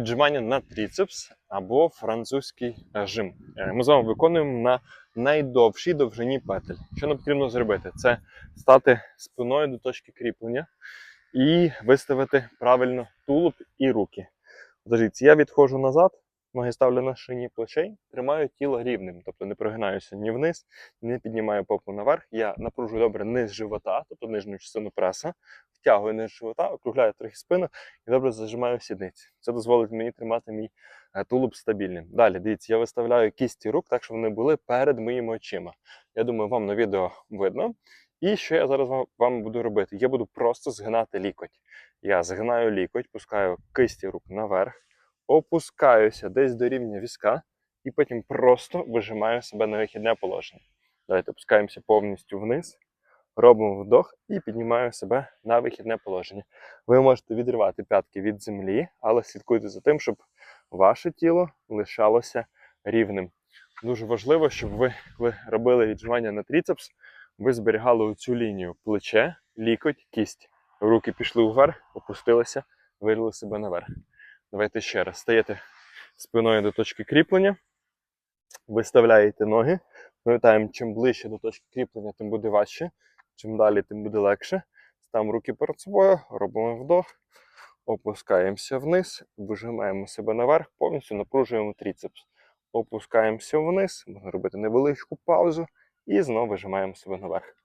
Віджимання на тріцепс або французький жим. Е, Ми з вами виконуємо на найдовшій довжині петель. Що нам потрібно зробити? Це стати спиною до точки кріплення і виставити правильно тулуб і руки. Дивіться, я відходжу назад, ноги ставлю на шині плечей, тримаю тіло рівним, тобто не прогинаюся ні вниз, не піднімаю попу наверх. Я напружую добре низ живота, тобто нижню частину преса, втягую низ живота, округляю трохи спину і добре зажимаю сідниці. Це дозволить мені тримати мій е, тулуб стабільним. Далі, дивіться, я виставляю кісті рук так, щоб вони були перед моїми очима. Я думаю, вам на відео видно. І що я зараз вам- вам буду робити? Я буду просто згинати лікоть. Я згинаю лікоть, пускаю кисті рук наверх, опускаюся десь до рівня візка, і потім просто вижимаю себе на вихідне положення. Давайте опускаємося повністю вниз, робимо вдох і піднімаю себе на вихідне положення. Ви можете відривати п'ятки від землі, але слідкуйте за тим, щоб ваше тіло лишалося рівним. Дуже важливо, щоб ви, коли робили віджимання на тріцепс, ви зберігали цю лінію плече, лікоть, кість. Руки пішли вверх, опустилися, вирили себе наверх. Давайте ще раз. Стаєте спиною до точки кріплення, виставляєте ноги. Пам'ятаємо, чим ближче до точки кріплення, тим буде важче. Чим далі, тим буде легше. Ставимо руки перед собою, робимо вдох, опускаємося вниз, вижимаємо себе наверх, повністю напружуємо тріцепс. Опускаємося вниз, можна робити невеличку паузу і знову вижимаємо себе наверх.